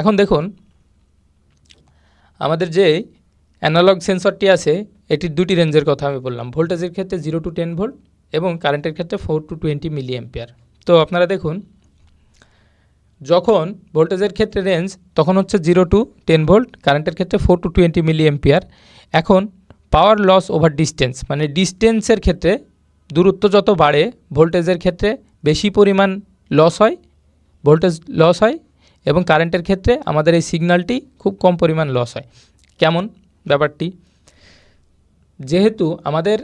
এখন দেখুন, আমাদের যে অ্যানালগ সেন্সরটি আছে এটির দুটি রেঞ্জের কথা আমি বললাম ভোল্টেজের ক্ষেত্রে জিরো টু টেন ভোল্ট এবং কারেন্টের ক্ষেত্রে four to twenty milli ampere তো আপনারা দেখুন, যখন ভোল্টেজের ক্ষেত্রে রেঞ্জ তখন হচ্ছে জিরো টু টেন ভোল্ট কারেন্টের ক্ষেত্রে four to twenty milli ampere এখন পাওয়ার লস ওভার ডিস্টেন্স মানে ডিস্টেন্সের ক্ষেত্রে দূরত্ব যত বাড়ে ভোল্টেজের ক্ষেত্রে বেশি পরিমাণ লস হয় ভোল্টেজ লস হয় এবং কারেন্টের ক্ষেত্রে আমাদের এই সিগন্যালটি খুব কম পরিমাণ লস হয়। কেমন ব্যাপারটি? যেহেতু আমাদের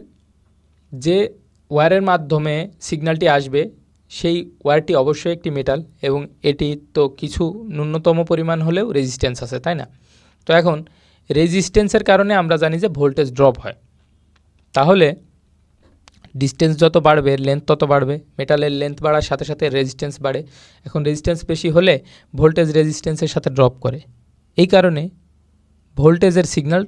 যে ওয়্যারের মাধ্যমে সিগন্যালটি আসবে, সেই ওয়্যারটি অবশ্যই একটি মেটাল এবং এটি তো কিছু ন্যূনতম পরিমাণ হলেও রেজিস্ট্যান্স আছে, তাই না? তো এখন রেজিস্ট্যান্সের কারণে আমরা জানি যে ভোল্টেজ ড্রপ হয়। তাহলে ডিস্টেন্স যত বাড়বে লেন্থ তত বাড়বে মেটালের লেন্থ বাড়ার সাথে সাথে রেজিস্ট্যান্স বাড়ে। এখন রেজিস্ট্যান্স বেশি হলে ভোল্টেজ রেজিস্ট্যান্সের সাথে ড্রপ করে। এই কারণে ভোল্টেজের সিগন্যাল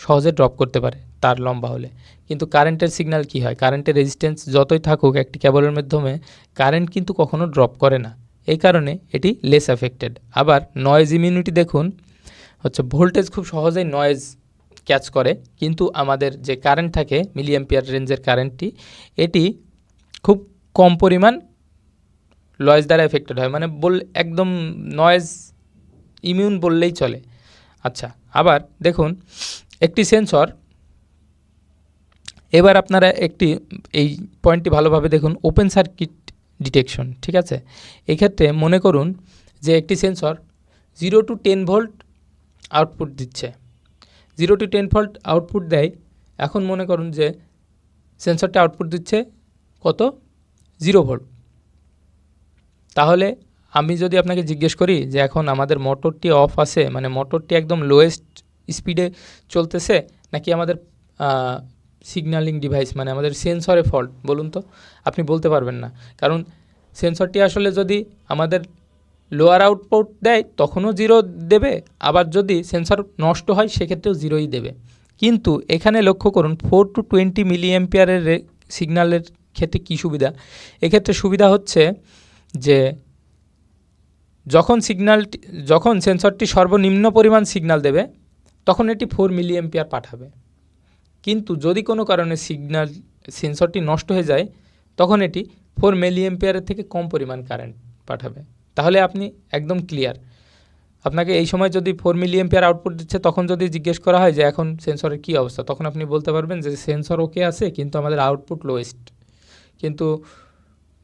সহজে ড্রপ করতে পারে, তার লম্বা হলে। কিন্তু কারেন্টের সিগন্যাল কি হয়? কারেন্টের রেজিস্ট্যান্স যতই থাকুক একটি কেবলের মাধ্যমে কারেন্ট কিন্তু কখনো ড্রপ করে না। এই কারণে এটি লেস এফেক্টেড আবার নয়েজ ইমিউনিটি দেখুন, হচ্ছে ভোল্টেজ খুব সহজেই নয়েজ ক্যাচ করে, কিন্তু আমাদের যে কারেন্ট থাকে মিলিয়াম্পিয়ার রেঞ্জের কারেন্টটি এটি খুব কম পরিমাণ লয়েজ দ্বারা এফেক্টেড হয়। মানে বল, একদম নয়েজ ইমিউন বললেই চলে। আচ্ছা আবার দেখুন, একটি সেন্সর এবার আপনারা একটি, এই পয়েন্টটি ভালোভাবে দেখুন ওপেন সার্কিট ডিটেকশন ঠিক আছে? এক্ষেত্রে মনে করুন যে একটি sensor zero to ten volt output দিচ্ছে। Zero to ten volt output দেয়, এখন মনে করুন যে সেন্সরটা আউটপুট দিচ্ছে কত? Zero volt. তাহলে আমি যদি আপনাকে জিজ্ঞেস করি যে এখন আমাদের মোটরটি অফ আছে মানে মোটরটি একদম লোয়েস্ট স্পিডে চলতেছে, নাকি আমাদের সিগন্যালিং ডিভাইস মানে আমাদের সেন্সরে ফল্ট বলুন তো? আপনি বলতে পারবেন না। কারণ সেন্সরটি আসলে যদি আমাদের লোয়ার আউটপুট দেয়, তখনও জিরো দেবে। আবার যদি সেন্সর নষ্ট হয়, সেক্ষেত্রেও জিরোই দেবে। কিন্তু এখানে লক্ষ্য করুন ফোর টু টোয়েন্টি মিলি এম্পিয়ারের সিগন্যালের ক্ষেত্রে কী সুবিধা? এক্ষেত্রে সুবিধা হচ্ছে যে, যখন সিগন্যালটি যখন সেন্সরটি সর্বনিম্ন পরিমাণ সিগন্যাল দেবে, তখন এটি ফোর মিলি এম্পিয়ার পাঠাবে। কিন্তু যদি কোনো কারণে সিগন্যাল সেন্সরটি নষ্ট হয়ে যায়, তখন এটি ফোর মিলি এম্পিয়ারের থেকে কম পরিমাণ কারেন্ট পাঠাবে। তাহলে আপনি একদম ক্লিয়ার আপনাকে এই সময় যদি ফোর মিলি এম্পিয়ার আউটপুট দিচ্ছে, তখন যদি জিজ্ঞেস করা হয় যে এখন সেন্সরের কী অবস্থা, তখন আপনি বলতে পারবেন যে সেন্সর ওকে আছে, কিন্তু আমাদের আউটপুট লোয়েস্ট কিন্তু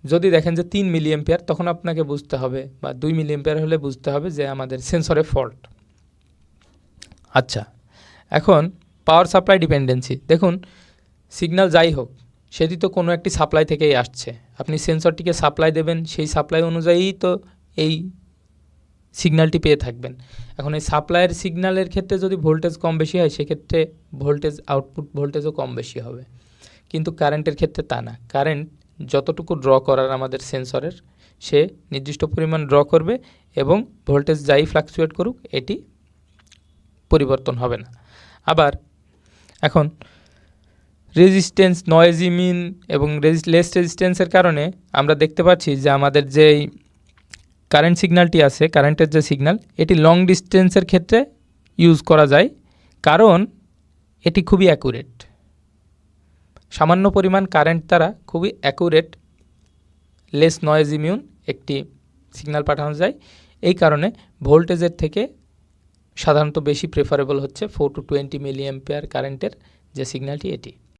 যদি দেখেন যে তিন মিলি এম্পিয়ার তখন আপনাকে বুঝতে হবে বা দুই মিলি এম্পিয়ার হলে বুঝতে হবে যে আমাদের সেন্সরে ফল্ট আচ্ছা এখন পাওয়ার সাপ্লাই ডিপেন্ডেন্সি দেখুন সিগন্যাল যাই হোক, সেটি তো কোনো একটি সাপ্লাই থেকেই আসছে। আপনি সেন্সরটিকে সাপ্লাই দেবেন, সেই সাপ্লাই অনুযায়ীই তো এই সিগন্যালটি পেয়ে থাকবেন। এখন এই সাপ্লাইয়ের সিগন্যালের ক্ষেত্রে যদি ভোল্টেজ কম বেশি হয়, সেক্ষেত্রে ভোল্টেজ আউটপুট ভোল্টেজও কম বেশি হবে। কিন্তু কারেন্টের ক্ষেত্রে তা না। কারেন্ট যতটুকু ড্র করার আমাদের সেন্সরের সে নির্দিষ্ট পরিমাণ ড্র করবে এবং ভোল্টেজ যাই ফ্লাকচুয়েট করুক, এটি পরিবর্তন হবে না। আবার এখন রেজিস্ট্যান্স নয়েজ ইমিন এবং লেস রেজিস্ট্যান্সের কারণে আমরা দেখতে পাচ্ছি যে আমাদের যেই কারেন্ট সিগন্যালটি আছে কারেন্টের যে সিগন্যাল এটি লং ডিস্টেন্সের ক্ষেত্রে ইউজ করা যায়, কারণ এটি খুবই অ্যাকুরেট সামান্য পরিমাণ কারেন্ট দ্বারা খুবই অ্যাকুরেট লেস নয়েজ ইমিউন একটি সিগন্যাল পাঠানো যায়। এই কারণে ভোল্টেজের থেকে সাধারণত বেশি প্রেফারেবল হচ্ছে four to twenty milli ampere কারেন্টের যে সিগন্যালটি এটি।